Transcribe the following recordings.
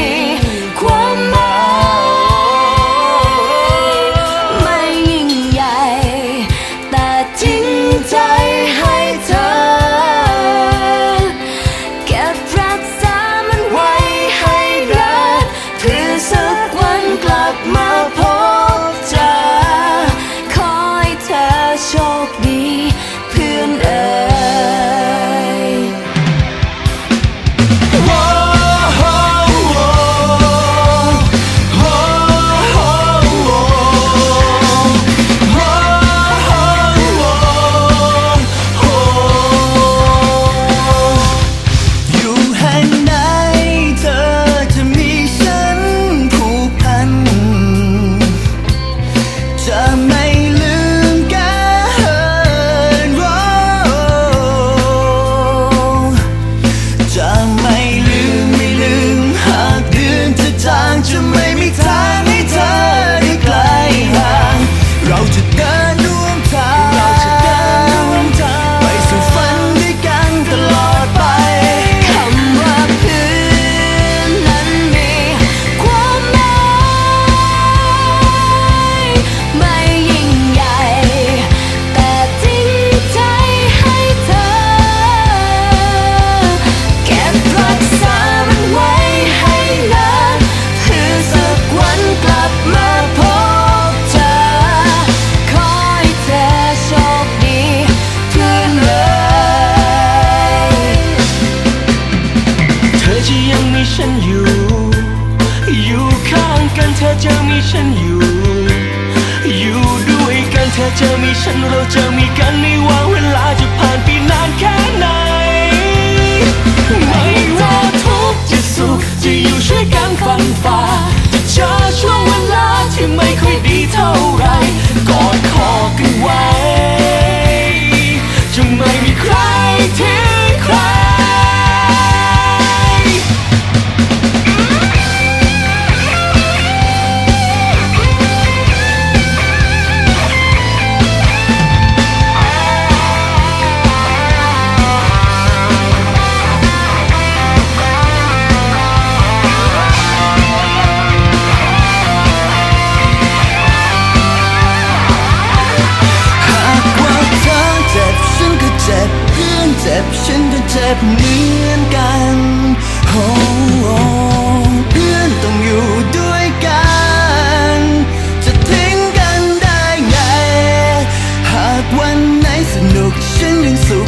ี เธอจะมีฉันเราจะมีกันไม่ว่าเวลาจะผ่านไปนานแค่ไหน ไม่ว่าทุกข์จะสุขจะอยู่ช่วยกันฟันฝ่าจะเจอช่วงเวลาที่ไม่ค่อยดีเท่าไหรกอดคอกัน บฉันก็เจ็บเหมือนกันโอ้โอ้เพื่อนต้องอยู่ด้วยกัน จะทิ้งกันได้ไง หากวันไหนสนุกฉันยังสุข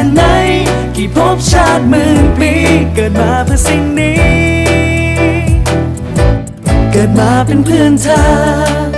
ค่ไหน กี่ภพชาติหมื่นปี เกิดมาเพื่อสิ่งนี้ เกิดมาเป็นเพื่อนเธอ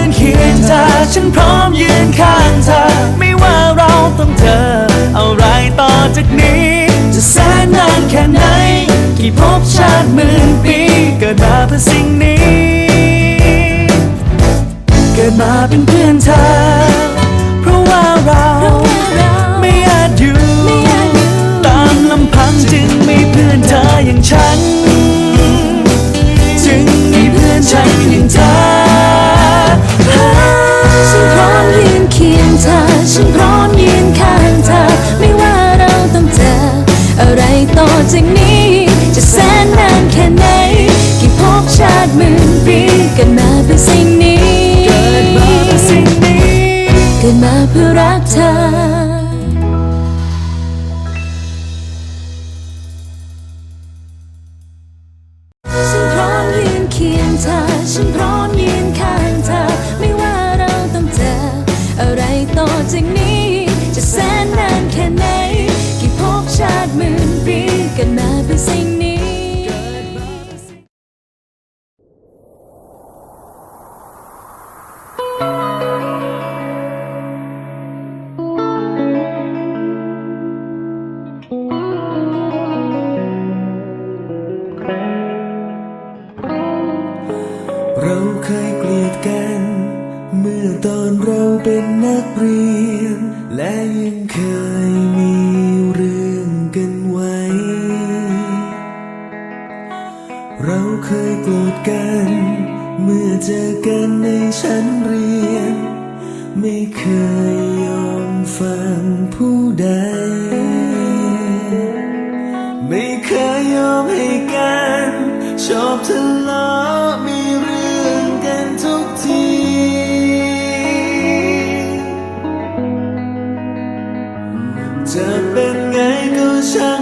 น ยงเธอ ฉันพร้อมยืนข้างเธอ ไม่ว่าเราต้องเจออะไรต่อจากนี้ จะแสนนานแค่ไหน กี่ภพชาติหมื่นปี เกิดมาเพื่อสิ่ง ฉันพร้อมยืนข้างเธอ ไม่ว่าเราต้องเจอ อะไรต่อจากนี้ จะแสนนานแค่ไหน กี่ภพชาติหมื่นปีเกิดมาเป็นสิ่งนี้ เกิดมาเพื่อสิ่งนี้ เกิดมาเพื่อรักเธอฉันพร้อมยืนเคียงเธอฉันพร้อม เมื่อเจอกันในชั้นเรียน ไม่เคยยอมฟังผู้ใด ไม่เคยยอมให้กัน ชอบทะเลาะมีเรื่องกันทุกที จะเป็นไงก็ช่าง